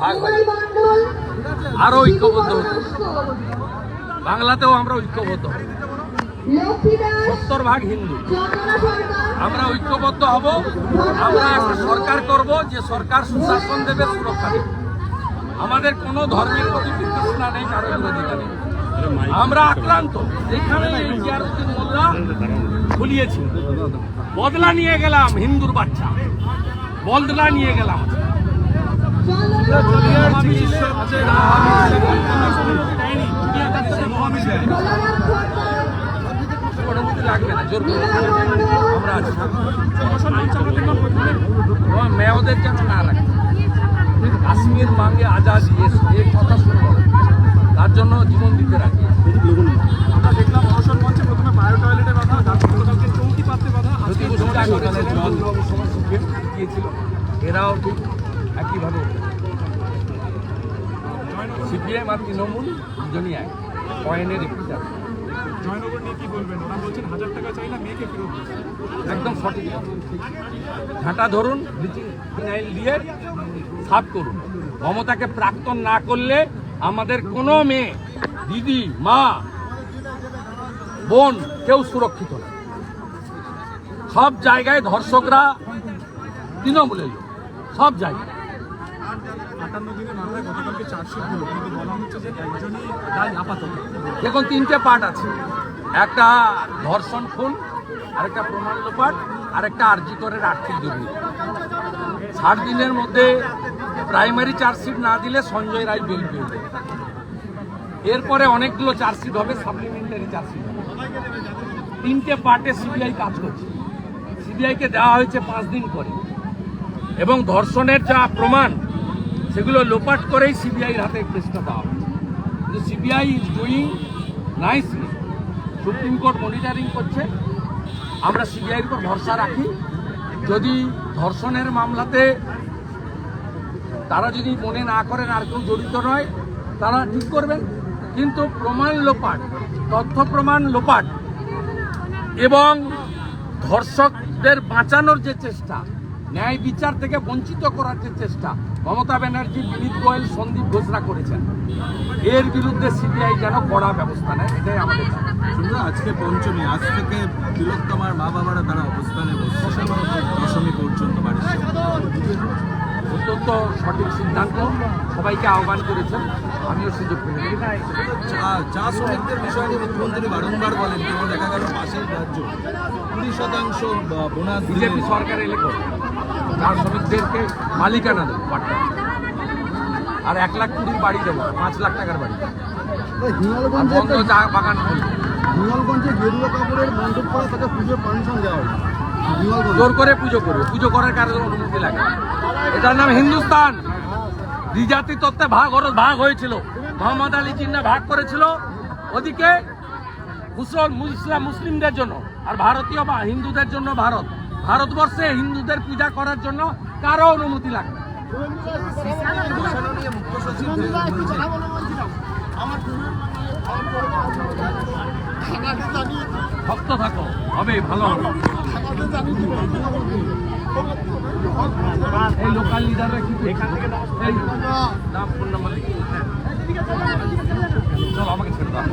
ভাগ আরও ঐক্যবদ্ধ হতো বাংলাতেও আমরা ঐক্যবদ্ধ। সত্তর ভাগ হিন্দু। আমরা ঐক্যবদ্ধ হব। আমরা একটা সরকার করব যে সরকার সুশাসন দেবে, সুরক্ষা দেবে। আমাদের কোনো ধর্মের প্রতি বিতৃষ্ণা নেই, কারও বিরোধিতা আমরা আক্রান্ত। এখানে ভুলিয়েছি বদলা নিয়ে গেলাম হিন্দুর বাচ্চা। বদলা নিয়ে গেলাম অনুমতি লাগবে না জোর করে আমরা আছি ও মেয়দের যেন না রাখে কাশ্মীর মাঙ্গে আজাদি এ- এ কথা শুনব না। তার জন্য জীবন দিতে রাখি আমরা দেখলাম অনশন মঞ্চে প্রথমে বায়ো কথা তারপর গতকালকে চৌকি কথা আজকে জল গিয়েছিল এরাও ঠিক একইভাবে সিপিএম আর তৃণমূল দুজনই এক। পয়েন্টের একটি জয়নগর নিয়ে কি বলবেন? ওরা বলছেন হাজার টাকা চাই মেয়েকে ফেরত একদম সঠিক। ঝাঁটা ধরুন ব্লিচিং ফিনাইল দিয়ে সাফ করুন। মমতাকে প্রাক্তন না করলে আমাদের কোনো মেয়ে দিদি মা বোন কেউ সুরক্ষিত না। সব জায়গায় ধর্ষকরা তৃণমূলের লোক। সব জায়গায়। দেখুন, তিনটে পার্ট আছে। একটা ধর্ষণ খুন, আরেকটা প্রমাণ লোপাট, আরেকটা আর্জিকরের আর্থিক দুর্নীতি। ষাট দিনের মধ্যে প্রাইমারি চার্জশিট না দিলে সঞ্জয় রায় বেল পেয়ে। এরপরে অনেকগুলো চার্জশিট হবে সাপ্লিমেন্টারি চার্জশিট তিনটে পার্টে সিবিআই কাজ করছে। সিবিআইকে দেওয়া হয়েছে পাঁচ দিন করে এবং ধর্ষণের যা প্রমাণ সেগুলো লোপাট করেই সিবিআইর হাতে কেসটা দেওয়া কিন্তু CBI is doing nicely supreme court monitoring করছে। আমরা সিবিআইয়ের উপর ভরসা রাখি। যদি ধর্ষণের মামলাতে তারা যদি মনে না করেন আর কেউ জড়িত নয়, তারা ঠিক করবেন। কিন্তু প্রমাণ লোপাট, তথ্য প্রমাণ লোপাট এবং ধর্ষকদের বাঁচানোর যে চেষ্টা ন্যায় বিচার থেকে বঞ্চিত করার যে চেষ্টা মমতা ব্যানার্জি বিনীত গোয়েল সন্দীপ ঘোষরা করেছেন। এর বিরুদ্ধে সিবিআই যেন কড়া ব্যবস্থা নেয় এটাই আমাদের। আজকে পঞ্চমী আজ থেকে তিলোত্তমার মা বাবারা তারা অবস্থানে বসছে। দশমী পর্যন্ত বাড়ির অত্যন্ত সঠিক সিদ্ধান্ত সবাইকে আহ্বান করেছেন আমিও সুযোগ পেয়ে চা- শ্রমিকদের বিষয়ে মুখ্যমন্ত্রী বারংবার বলেন কেবল দেখা গেল পাশের রাজ্য। কুড়ি শতাংশ বোনাস। বিজেপি সরকার এলে করবে। তার শ্রমিকদেরকে মালিকানা দেবো পাট্টা। আর এক লাখ কুড়ির বাড়ি দেবো পাঁচ লাখ টাকার বাড়ি। বন্ধ চা বাগান। হিমালগঞ্জে গেরুয়া কাপড়ের মণ্ডপ করা তাকে পুজোর পারমিশন দেওয়া হয় জোর করে পুজো করবে। পুজো করার কারণে অনুমতি লাগে? এটার নাম হিন্দুস্তান। দ্বিজাতি তত্ত্বে ভাগ হর ভাগ হয়েছিল। মোহাম্মদ আলী জিন্না ভাগ করেছিল। ওদিকে মুসল ইসলাম মুসলিমদের জন্য আর ভারতীয় বা হিন্দুদের জন্য ভারত। ভারতবর্ষে হিন্দুদের পূজা করার জন্য কারও অনুমতি লাগে না। বিষয় নিয়ে মুখ্য সচিব বলছেন ভক্ত থাকো হবে ভালো হবে। এই লোকাল লিডাররা কি এখান থেকে নাম ফোন নাম্বার চলো আমাকে ছেড়ে দাও।